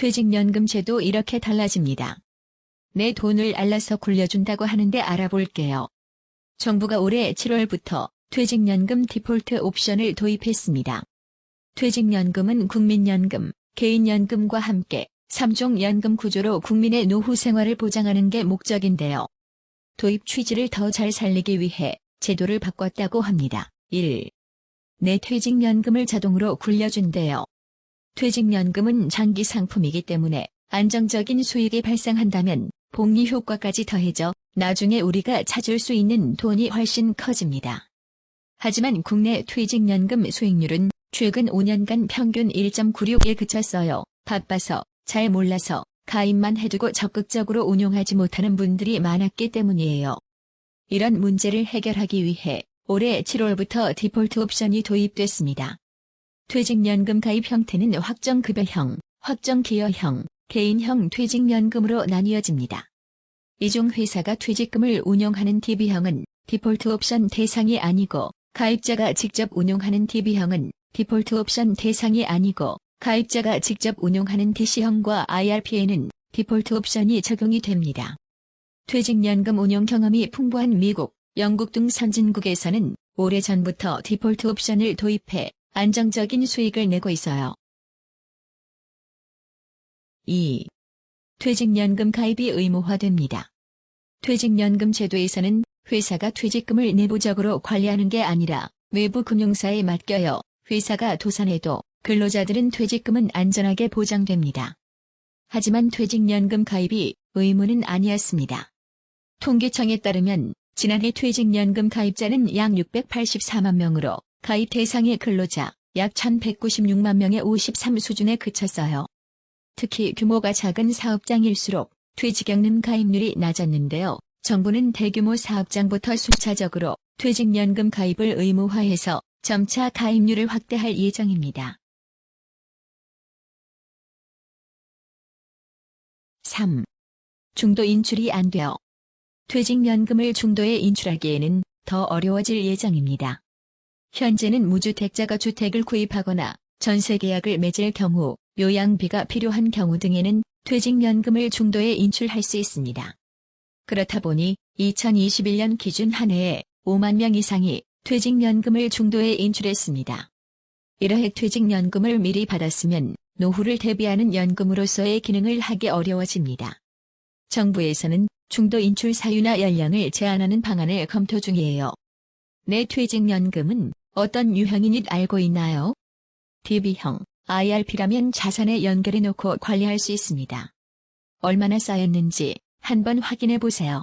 퇴직연금 제도 이렇게 달라집니다. 내 돈을 알라서 굴려준다고 하는데 알아볼게요. 정부가 올해 7월부터 퇴직연금 디폴트 옵션을 도입했습니다. 퇴직연금은 국민연금, 개인연금과 함께 3종 연금 구조로 국민의 노후 생활을 보장하는 게 목적인데요. 도입 취지를 더 잘 살리기 위해 제도를 바꿨다고 합니다. 1. 내 퇴직연금을 자동으로 굴려준대요. 퇴직연금은 장기 상품이기 때문에 안정적인 수익이 발생한다면 복리 효과까지 더해져 나중에 우리가 찾을 수 있는 돈이 훨씬 커집니다. 하지만 국내 퇴직연금 수익률은 최근 5년간 평균 1.96에 그쳤어요. 바빠서 잘 몰라서 가입만 해두고 적극적으로 운용하지 못하는 분들이 많았기 때문이에요. 이런 문제를 해결하기 위해 올해 7월부터 디폴트 옵션이 도입됐습니다. 퇴직연금 가입 형태는 확정급여형, 확정기여형, 개인형 퇴직연금으로 나뉘어집니다. 이중 회사가 퇴직금을 운용하는 DB형은 디폴트 옵션 대상이 아니고 가입자가 직접 운용하는 DB형은 디폴트 옵션 대상이 아니고 가입자가 직접 운용하는 DC형과 IRP에는 디폴트 옵션이 적용이 됩니다. 퇴직연금 운용 경험이 풍부한 미국, 영국 등 선진국에서는 오래전부터 디폴트 옵션을 도입해 안정적인 수익을 내고 있어요. 2. 퇴직연금 가입이 의무화됩니다. 퇴직연금 제도에서는 회사가 퇴직금을 내부적으로 관리하는 게 아니라 외부 금융사에 맡겨요. 회사가 도산해도 근로자들은 퇴직금은 안전하게 보장됩니다. 하지만 퇴직연금 가입이 의무는 아니었습니다. 통계청에 따르면 지난해 퇴직연금 가입자는 약 684만 명으로 가입 대상의 근로자 약 1196만 명의 53 수준에 그쳤어요. 특히 규모가 작은 사업장일수록 퇴직연금 가입률이 낮았는데요. 정부는 대규모 사업장부터 순차적으로 퇴직연금 가입을 의무화해서 점차 가입률을 확대할 예정입니다. 3. 중도 인출이 안 되어 퇴직연금을 중도에 인출하기에는 더 어려워질 예정입니다. 현재는 무주택자가 주택을 구입하거나 전세 계약을 맺을 경우 요양비가 필요한 경우 등에는 퇴직연금을 중도에 인출할 수 있습니다. 그렇다 보니 2021년 기준 한 해에 5만 명 이상이 퇴직연금을 중도에 인출했습니다. 이러해 퇴직연금을 미리 받았으면 노후를 대비하는 연금으로서의 기능을 하기 어려워집니다. 정부에서는 중도 인출 사유나 연령을 제한하는 방안을 검토 중이에요. 내 퇴직연금은 어떤 유형인지 알고 있나요? DB형, IRP라면 자산에 연결해 놓고 관리할 수 있습니다. 얼마나 쌓였는지 한번 확인해 보세요.